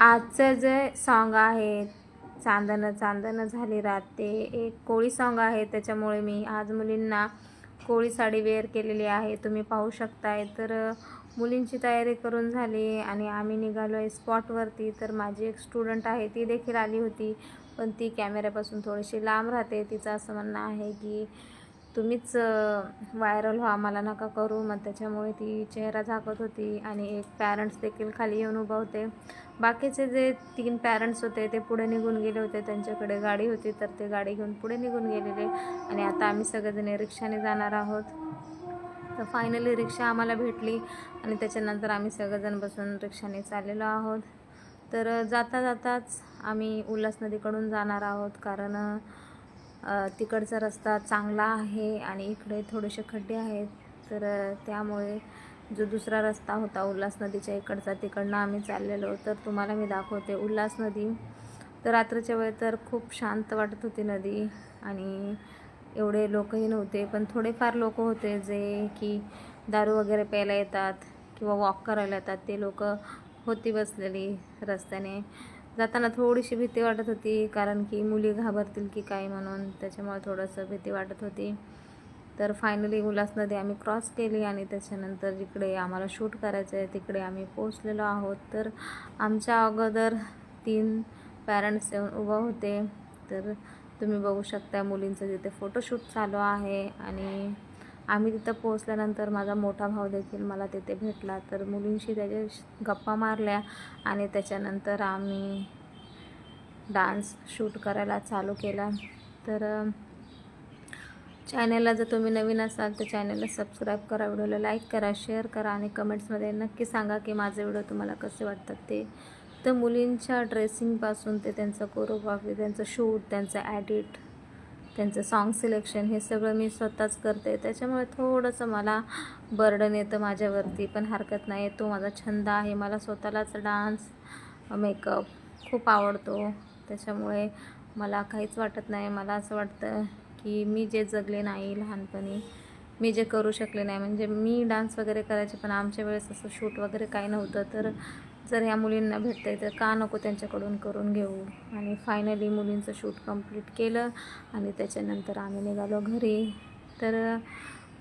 आजचं जे सॉन्ग आहे चांदणं चांदणं झाली रात ते एक कोळी सॉन्ग आहे. त्याच्यामुळे मी आज मुलींना कोळी साडी वेअर केलेली आहे. तुम्ही पाहू शकताय. तर मुलींची तयारी करून झाली आणि आम्ही निघालो आहे स्पॉटवरती तर माझी एक स्टुडंट आहे ती देखील आली होती. पण ती कॅमेऱ्यापासून थोडीशी लांब राहते. तिचं असं म्हणणं आहे की तुम्हीच व्हायरल व्हा. मला नका करू. मग त्याच्यामुळे ती चेहरा झाकत होती आणि एक पॅरेंट्स देखील खाली येऊन उभा होते. बाकीचे जे तीन पॅरेंट्स होते ते पुढे निघून गेले होते त्यांच्याकडे गाडी होती तर ते गाडी घेऊन पुढे निघून गेलेले. आणि आता आम्ही सगळेजण रिक्षाने जाणार आहोत. तर फायनली रिक्षा आम्हाला भेटली आणि त्याच्यानंतर आम्ही सगळेजण बसून रिक्षाने चाललेलो आहोत. तर जाता जाताच आम्ही उल्हास नदीकडून जाणार आहोत कारण तिकडचा रस्ता चांगला आहे आणि इकडे थोडेसे खड्डे आहेत. तर त्यामुळे जो दुसरा रस्ता होता उल्हास नदीच्या इकडचा तिकडनं आम्ही चाललेलो. तर तुम्हाला मी दाखवते उल्हास नदी. तर रात्रीच्या वेळ तर खूप शांत वाटत होती नदी आणि एवढे लोकही नव्हते. पण थोडेफार लोक होते जे की दारू वगैरे प्यायला येतात किंवा वॉक करायला येतात. ते लोक होती बसलेली रस्त्याने. जाताना थोडीशी भीती वाटत होती कारण की मुली घाबरतील की काय म्हणून. त्याच्यामुळे थोडंसं भीती वाटत होती. तर फायनली उल्हास नदी आम्ही क्रॉस केली आणि त्याच्यानंतर जिकडे आम्हाला शूट करायचं आहे तिकडे आम्ही पोचलेलो आहोत. तर आमच्या अगोदर तीन पॅरेंट्स येऊन उभं होते. तर तुम्ही बघू शकता मुलींचं तिथे फोटोशूट चालू आहे आणि आम्ही तिथं पोचल्यानंतर माझा मोठा भाऊ देखील मला तिथे भेटला. तर मुलींशी त्याच्या गप्पा मारल्या आणि त्याच्यानंतर आम्ही डान्स शूट करायला चालू केला. तर चॅनलला जर तुम्ही नवीन असाल तर चॅनलला सबस्क्राईब करा व्हिडिओला लाईक करा शेअर करा आणि कमेंट्समध्ये नक्की सांगा की माझे व्हिडिओ तुम्हाला कसे वाटतात ते. तर मुलींच्या ड्रेसिंगपासून ते त्यांचं कोरोग्राफी त्यांचं शूट त्यांचं ॲडिट त्यांचं सॉन्ग सिलेक्शन हे सगळं मी स्वतःच करते. त्याच्यामुळे थोडंसं मला बर्डन येतं माझ्यावरती पण हरकत नाही. तो माझा छंद आहे. मला स्वतःलाच डान्स मेकअप खूप आवडतो. त्याच्यामुळे मला काहीच वाटत नाही. मला असं वाटतं की मी जे जगले नाही लहानपणी मी जे करू शकले नाही. म्हणजे मी डान्स वगैरे करायचे पण आमच्या वेळेस असं शूट वगैरे काही नव्हतं. तर जर ह्या मुलींना भेटतंय तर का नको त्यांच्याकडून करून घेऊ? आणि फायनली मुलींचं शूट कंप्लीट केलं आणि त्याच्यानंतर आम्ही निघालो घरी. तर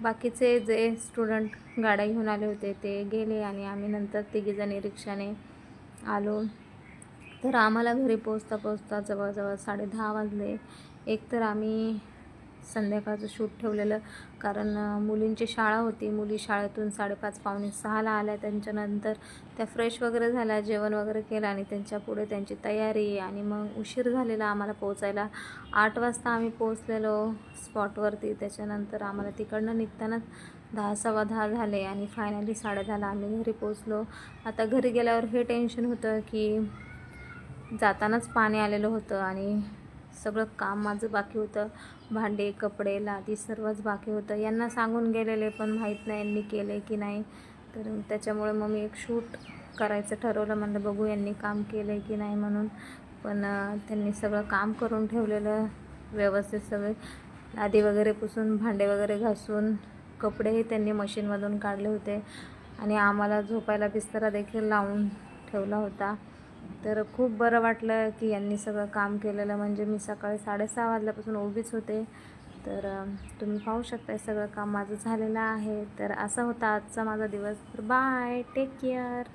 बाकीचे जे स्टुडंट गाड्या घेऊन आले होते ते गेले आणि आम्ही नंतर तिघीजणी रिक्षाने आलो. तर आम्हाला घरी पोचता पोचता जवळजवळ साडे दहा वाजले. एक तर आम्ही संध्याकाळचं शूट ठेवलेलं. कारण मुलींची शाळा होती. मुली शाळेतून साडेपाच पावणे सहाला आल्या. त्यांच्यानंतर त्या फ्रेश वगैरे झाल्या. जेवण वगैरे केलं आणि त्यांच्या पुढे त्यांची तयारी आणि मग उशीर झालेला आम्हाला पोचायला आठ वाजता आम्ही पोचलेलो स्पॉटवरती. त्याच्यानंतर आम्हाला तिकडनं निघतानाच दहा सव्वा दहा झाले आणि फायनली साडेदहाला आम्ही घरी पोचलो आता घरी गेल्यावर हे टेन्शन होतं की जातानाच पाणी आलेलं होतं आणि सगळं काम माझं बाकी होतं. भांडे कपडे लादी सर्वच बाकी होतं. यांना सांगून गेलेले पण माहीत नाही यांनी केले की नाही. तर त्याच्यामुळे मग मी एक शूट करायचं ठरवलं. म्हणलं बघू यांनी काम केलं आहे की नाही म्हणून. पण त्यांनी सगळं काम करून ठेवलेलं व्यवस्थित सगळे. लादी वगैरे पुसून भांडे वगैरे घासून कपडेही त्यांनी मशीनमधून काढले होते. आणि आम्हाला झोपायला बिस्तरा देखील लावून ठेवला होता. तर खूप बरं वाटलं की यांनी सगळं काम केलेलं. म्हणजे मी सकाळी साडेसहा वाजल्यापासून उभीच होते. तर तुम्ही पाहू शकता सगळं काम माझं झालेलं आहे. तर असा होता आजचा माझा दिवस. तर बाय टेक केअर